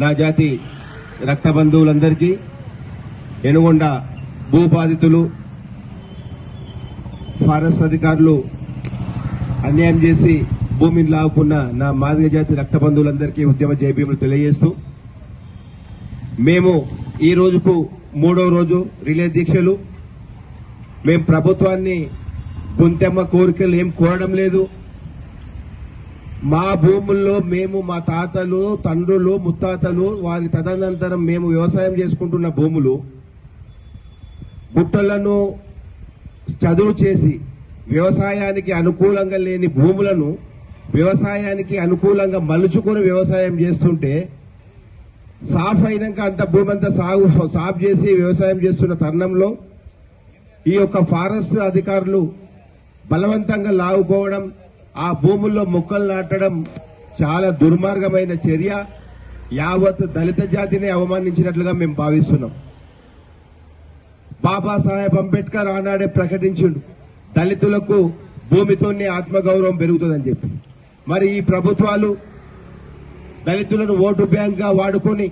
నా జాతి రక్త బంధువులందరికీ ఎనుగొండ భూబాధితులు ఫారెస్ట్ అధికారులు అన్యాయం చేసి భూమిని లాగుకున్న నా మాదిగ జాతి రక్త బంధువులందరికీ ఉద్యమ జయభీములు తెలియజేస్తూ మేము ఈ రోజుకు మూడో రోజు రిలే దీక్షలు. మేము ప్రభుత్వాన్ని గుంతెమ్మ కోరికలు ఏం కోరడం లేదు. మా భూముల్లో మేము మా తాతలు తండ్రులు ముత్తాతలు వారి తదనంతరం మేము వ్యవసాయం చేసుకుంటున్న భూములు గుట్టలను చదువు చేసి వ్యవసాయానికి అనుకూలంగా లేని భూములను వ్యవసాయానికి అనుకూలంగా మలుచుకొని వ్యవసాయం చేస్తుంటే సాఫ్ అయినాక అంత భూమి అంతా సాగు సాఫ్ చేసి వ్యవసాయం చేస్తున్న తరుణంలో ఈ యొక్క ఫారెస్ట్ అధికారులు బలవంతంగా లాగుకోవడం ఆ భూముల్లో మొక్కలు నాటడం చాలా దుర్మార్గమైన చర్య. యావత్ దళిత జాతిని అవమానించినట్లుగా మేము భావిస్తున్నాం. బాబాసాహెబ్ అంబేద్కర్ ఆనాడే ప్రకటించిండు దళితులకు భూమితోనే ఆత్మగౌరవం పెరుగుతుందని చెప్పి. మరి ఈ ప్రభుత్వాలు దళితులను ఓటు బ్యాంక్గా వాడుకొని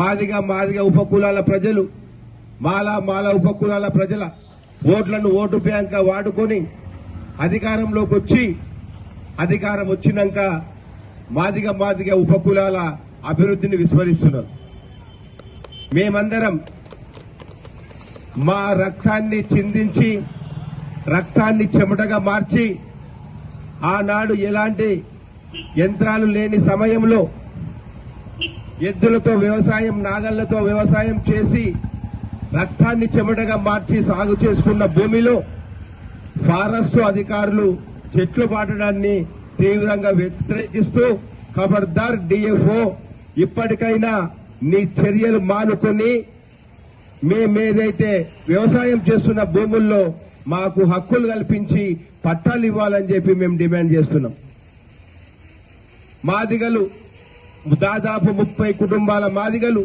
మాదిగా మాదిగా ఉపకులాల ప్రజలు మాలా మాల ఉపకులాల ప్రజల ఓట్లను ఓటు బ్యాంక్గా వాడుకొని అధికారంలోకి వచ్చి అధికారం వచ్చినాక మాదిగ మాదిగ ఉపకులాల అభివృద్ధిని విస్మరిస్తున్నారు. మేమందరం మా రక్తాన్ని చిందించి రక్తాన్ని చెమటగా మార్చి ఆనాడు ఎలాంటి యంత్రాలు లేని సమయంలో ఎద్దులతో వ్యవసాయం నాగళ్ళతో వ్యవసాయం చేసి రక్తాన్ని చెమటగా మార్చి సాగు చేసుకున్న భూమిలో ఫారెస్ట్ అధికారులు చెట్లు పాటడాన్ని తీవ్రంగా వ్యతిరేకిస్తూ ఖబర్దార్ డిఎఫ్ఓ ఇప్పటికైనా నీ చర్యలు మానుకొని మేమేదైతే వ్యవసాయం చేస్తున్న భూముల్లో మాకు హక్కులు కల్పించి పట్టాలు ఇవ్వాలని చెప్పి మేము డిమాండ్ చేస్తున్నాం. మాదిగలు దాదాపు ముప్పై కుటుంబాల మాదిగలు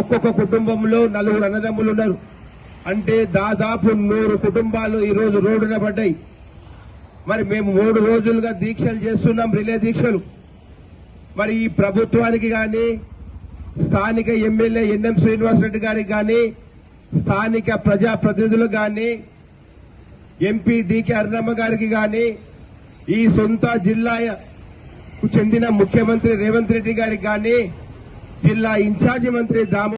ఒక్కొక్క కుటుంబంలో నలుగురు అన్నదమ్ములు ఉన్నారు. అంటే దాదాపు నూరు కుటుంబాలు ఈరోజు రోడ్డున పడ్డాయి. మరి మేము మూడు రోజులుగా దీక్షలు చేస్తున్నాం రిలే దీక్షలు. మరి ఈ ప్రభుత్వానికి కానీ స్థానిక ఎమ్మెల్యే ఎన్ఎం శ్రీనివాసరెడ్డి గారికి కానీ స్థానిక ప్రజాప్రతినిధులకు కానీ ఎంపీ డికే అరుణమ్మ గారికి కానీ ఈ సొంత జిల్లాకు చెందిన ముఖ్యమంత్రి రేవంత్ రెడ్డి గారికి కానీ జిల్లా ఇన్ఛార్జి మంత్రి దామో